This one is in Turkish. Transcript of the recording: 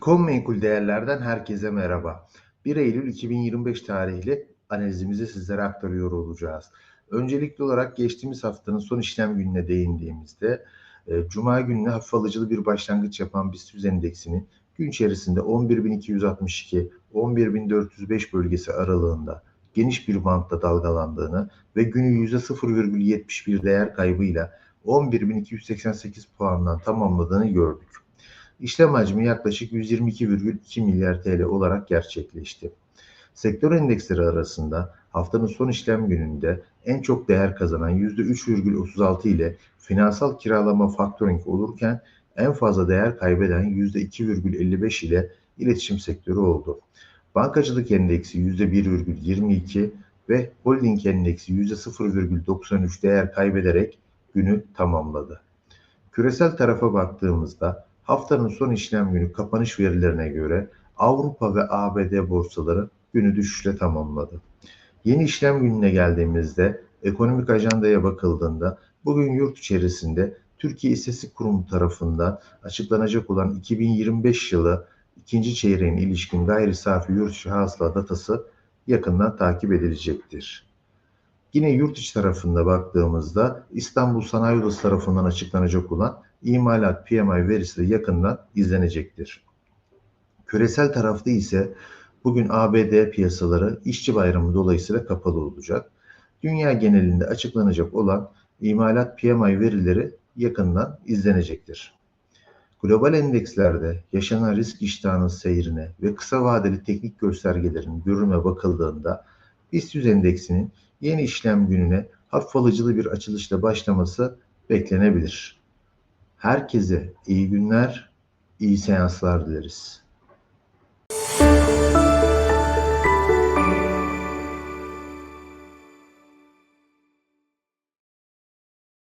Konmenkul değerlerden herkese merhaba. 1 Eylül 2025 tarihli analizimizi sizlere aktarıyor olacağız. Öncelikli olarak geçtiğimiz haftanın son işlem gününe değindiğimizde e, Cuma gününe hafif alıcılı bir başlangıç yapan BIST 100 endeksinin gün içerisinde 11.262, 11.405 bölgesi aralığında geniş bir bantta dalgalandığını ve günü %0,71 değer kaybıyla 11.288 puandan tamamladığını gördük. İşlem hacmi yaklaşık 122,2 milyar TL olarak gerçekleşti. Sektör endeksleri arasında haftanın son işlem gününde en çok değer kazanan %3,36 ile finansal kiralama faktöring olurken en fazla değer kaybeden %2,55 ile iletişim sektörü oldu. Bankacılık endeksi %1,22 ve holding endeksi %0,93 değer kaybederek günü tamamladı. Küresel tarafa baktığımızda haftanın son işlem günü kapanış verilerine göre Avrupa ve ABD borsaları günü düşüşle tamamladı. Yeni işlem gününe geldiğimizde ekonomik ajandaya bakıldığında bugün yurt içerisinde Türkiye İstatistik Kurumu tarafından açıklanacak olan 2025 yılı ikinci çeyreğin ilişkin gayri safi yurt içi hasıla datası yakından takip edilecektir. Yine yurt içi tarafında baktığımızda İstanbul Sanayi Odası tarafından açıklanacak olan imalat PMI verisi de yakından izlenecektir. Küresel tarafta ise bugün ABD piyasaları işçi bayramı dolayısıyla kapalı olacak. Dünya genelinde açıklanacak olan imalat PMI verileri yakından izlenecektir. Global endekslerde yaşanan risk iştahının seyrine ve kısa vadeli teknik göstergelerin görünme bakıldığında BIST 100 endeksinin yeni işlem gününe hafif alıcılı bir açılışla başlaması beklenebilir. Herkese iyi günler, iyi seanslar dileriz.